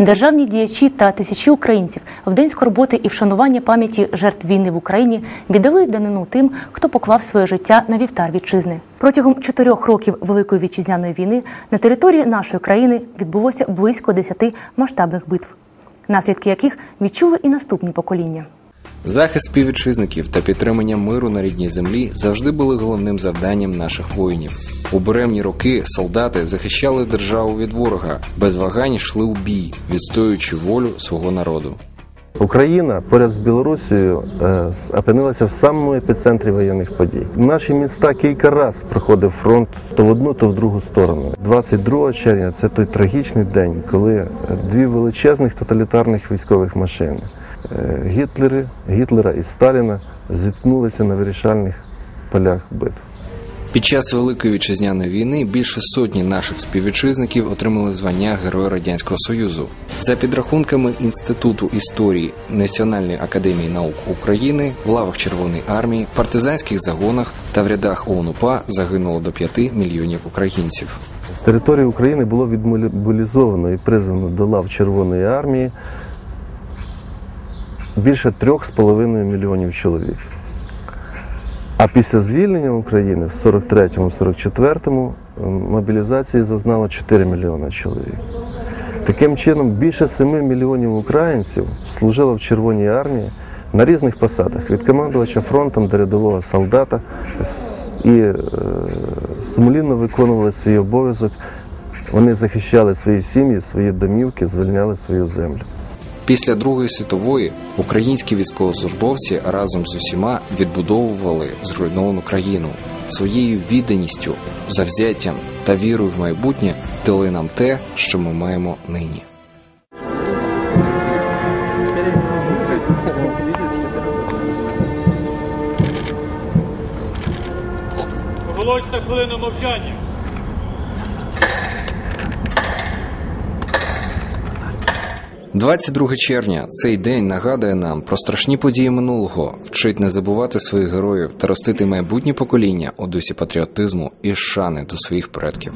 Державні діячі та тисячі українців в день скорботи і вшанування пам'яті жертв війни в Україні віддали данину тим, хто поклав своє життя на вівтар вітчизни. Протягом чотирьох років Великої вітчизняної війни на території нашої країни відбулося близько десяти масштабних битв, наслідки яких відчули і наступні покоління. Захист співвітчизників та підтримання миру на рідній землі завжди були головним завданням наших воїнів. У буремні роки солдати захищали державу від ворога, без вагань йшли у бій, відстоюючи волю свого народу. Україна поряд з Білорусією е, опинилася в самому епіцентрі воєнних подій. Наші міста кілька разів проходив фронт то в одну, то в другу сторону. 22 червня це той трагічний день, коли е, дві величезних тоталітарних військових машини Гітлери, Гітлера і Сталіна зіткнулися на вирішальних полях битв. Під час Великої вітчизняної війни більше сотні наших співвітчизників отримали звання Героя Радянського Союзу. За підрахунками Інституту історії Національної академії наук України в лавах Червоної армії, партизанських загонах та в рядах ОУН-УПА загинуло до 5 мільйонів українців. З території України було відмобілізовано і призвано до лав Червоної армії більше 3,5 мільйонів чоловік. А після звільнення України в 43-44 мобілізації зазнало 4 мільйони чоловік. Таким чином, більше 7 мільйонів українців служило в Червоній армії на різних посадах від командувача фронтом до рядового солдата і е, сумлінно виконували свій обов'язок. Вони захищали свої сім'ї, свої домівки, звільняли свою землю. Після Другої світової українські військовослужбовці разом з усіма відбудовували зруйновану країну своєю відданістю, завзяттям та вірою в майбутнє дали нам те, що ми маємо нині. Оголосься хвилину мовчання. – 22 червня цей день нагадує нам про страшні події минулого, вчить не забувати своїх героїв та ростити майбутнє покоління у дусі патріотизму і шани до своїх предків.